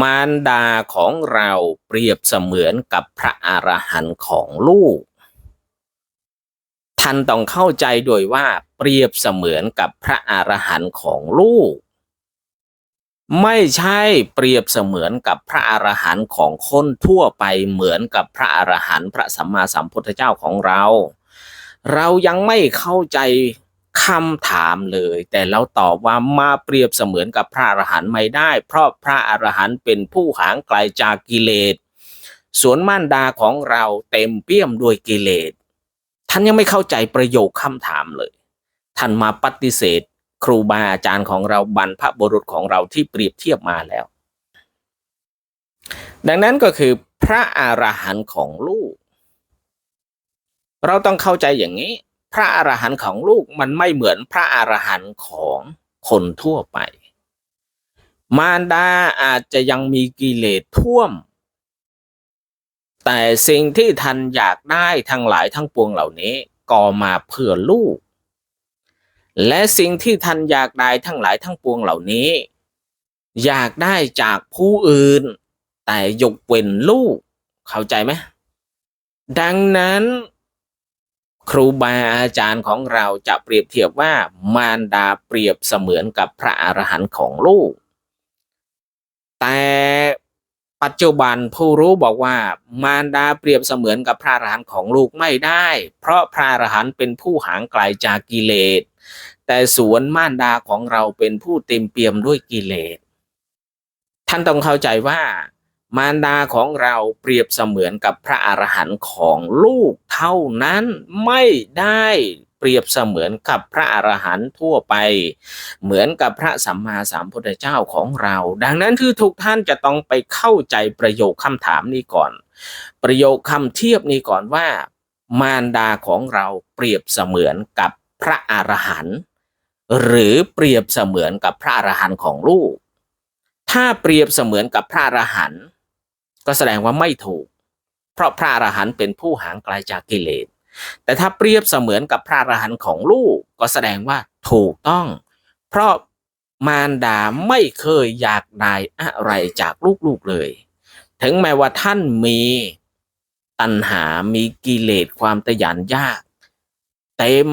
มารดาของเราเปรียบเสมือนกับพระอรหันต์ของลูก ท่านต้องเข้าใจโดยว่าเปรียบเสมือนกับพระอรหันต์ของลูก ไม่ใช่เปรียบเสมือนกับพระอรหันต์ของคนทั่วไปเหมือนกับพระอรหันต์พระสัมมาสัมพุทธเจ้าของเรา เรายังไม่เข้าใจ คำถามเลย แต่เราตอบว่ามาเปรียบเสมือนกับพระอรหันต์ไม่ได้ เพราะพระอรหันต์เป็นผู้หางไกลจากกิเลสสวนม่ารดาของเราเต็มเปี่ยมด้วยกิเลสท่านยังไม่เข้าใจประโยคคำถามเลย ท่านมาปฏิเสธ ครูบาอาจารย์ของเราบรรพบุรุษของเราที่เปรียบเทียบมาแล้ว ดังนั้นก็คือพระอรหันต์ของลูก เราต้องเข้าใจอย่างนี้ พระอรหันต์ของลูกมันไม่เหมือนพระอรหันต์ของคนทั่วไป มารดาอาจจะยังมีกิเลสท่วม แต่สิ่งที่ท่านอยากได้ทั้งหลายทั้งปวงเหล่านี้ก่อมาเพื่อลูก และสิ่งที่ท่านอยากได้ทั้งหลายทั้งปวงเหล่านี้ อยากได้จากผู้อื่น แต่ยกเว้นลูก เข้าใจไหมดังนั้น ครูบาอาจารย์ของเราจะเปรียบเทียบว่ามารดาเปรียบเสมือนกับพระอรหันต์ของลูก แต่ปัจจุบันผู้รู้บอกว่ามารดาเปรียบเสมือนกับพระอรหันต์ของลูกไม่ได้ เพราะพระอรหันต์เป็นผู้ห่างไกลจากกิเลส แต่สวนมารดาของเราเป็นผู้เต็มเปี่ยมด้วยกิเลส ท่านต้องเข้าใจว่า มารดาของเราเปรียบเสมือนกับพระอรหันต์ของลูกเท่านั้นไม่ได้เปรียบเสมือนกับพระอรหันต์ทั่วไป เหมือนกับพระสัมมาสัมพุทธเจ้าของเรา ดังนั้นคือทุกท่านจะต้องไปเข้าใจประโยคคำถามนี้ก่อน ประโยคคำเทียบนี้ก่อนว่า มารดาของเราเปรียบเสมือนกับพระอรหันต์หรือเปรียบเสมือนกับพระอรหันต์ของลูก ถ้าเปรียบเสมือนกับพระอรหันต์ ก็แสดงว่าไม่ถูก เพราะพระอรหันต์เป็นผู้ห่างไกลจากกิเลส แต่ถ้าเปรียบเสมือนกับพระอรหันต์ของลูกก็แสดงว่าถูกต้อง เพราะมารดาไม่เคยอยากได้อะไรจากลูกๆเลย ถึงแม้ว่าท่านมีตัณหา มีกิเลสความตยานยาก เต็ม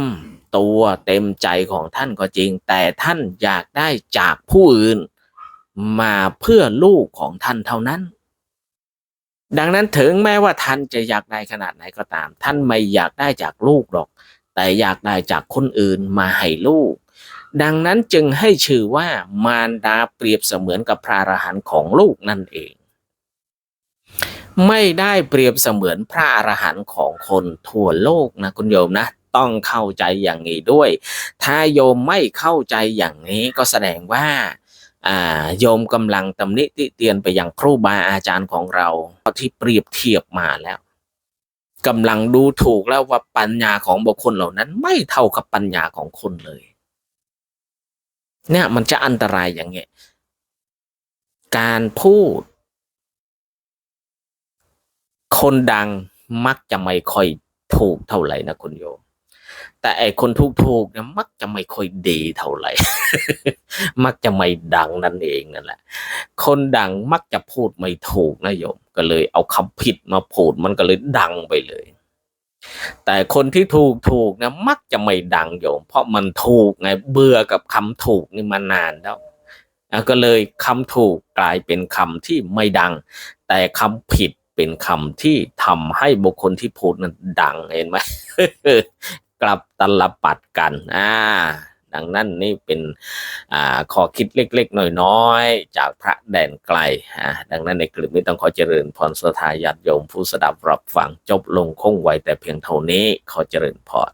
ตัวเต็มใจของท่านก็จริง แต่ท่านอยากได้จากผู้อื่น มาเพื่อลูกของท่านเท่านั้น ดังนั้นถึงแม้ว่าท่านจะอยากได้ขนาดไหนก็ตาม ท่านไม่อยากได้จากลูกหรอก แต่อยากได้จากคนอื่นมาให้ลูก ดังนั้นจึงให้ชื่อว่ามารดาเปรียบเสมือนกับพระอรหันต์ของลูกนั่นเอง ไม่ได้เปรียบเสมือนพระอรหันต์ของคนทั่วโลกนะคุณโยมนะต้องเข้าใจอย่างนี้ด้วย ถ้าโยมไม่เข้าใจอย่างนี้ก็แสดงว่าอ่า โยมกำลังตำหนิติเตียนไปยังครูบาอาจารย์ของเราที่เปรียบเทียบมาแล้วกำลังดูถูกแล้วว่าปัญญาของบุคคลเหล่านั้นไม่เท่ากับปัญญาของคนเลย เนี่ยมันจะอันตรายอย่างเงี้ยการพูด คนดังมักจะไม่ค่อยถูกเท่าไหร่นะคุณโยม แต่ไอคนถูกๆเนี่ยมักจะไม่ค่อยดีเท่าไหร่ มักจะไม่ดังนั่นเองนั่นแหละ คนดังมักจะพูดไม่ถูกนะโยม ก็เลยเอาคำผิดมาพูดมันก็เลยดังไปเลย แต่คนที่ถูกถูกนะมักจะไม่ดังโยม เพราะมันถูกไงเบื่อกับคำถูกนี่มานานแล้วก็เลยคำถูกกลายเป็นคำที่ไม่ดัง แต่คำผิดเป็นคำที่ทำให้บุคคลที่พูดนั้นดังเห็นไหม กลับตลบปัดกันอ่าดังนั้นนี่เป็นอ่าข้อคิดเล็กๆน้อยๆ จากพระแดนไกลอ่าดังนั้นในคลิปนี้ต้องขอเจริญพรสถาญาติโยมผู้สดับรับฟังจบลงคงไว้แต่เพียงเท่านี้ขอเจริญพร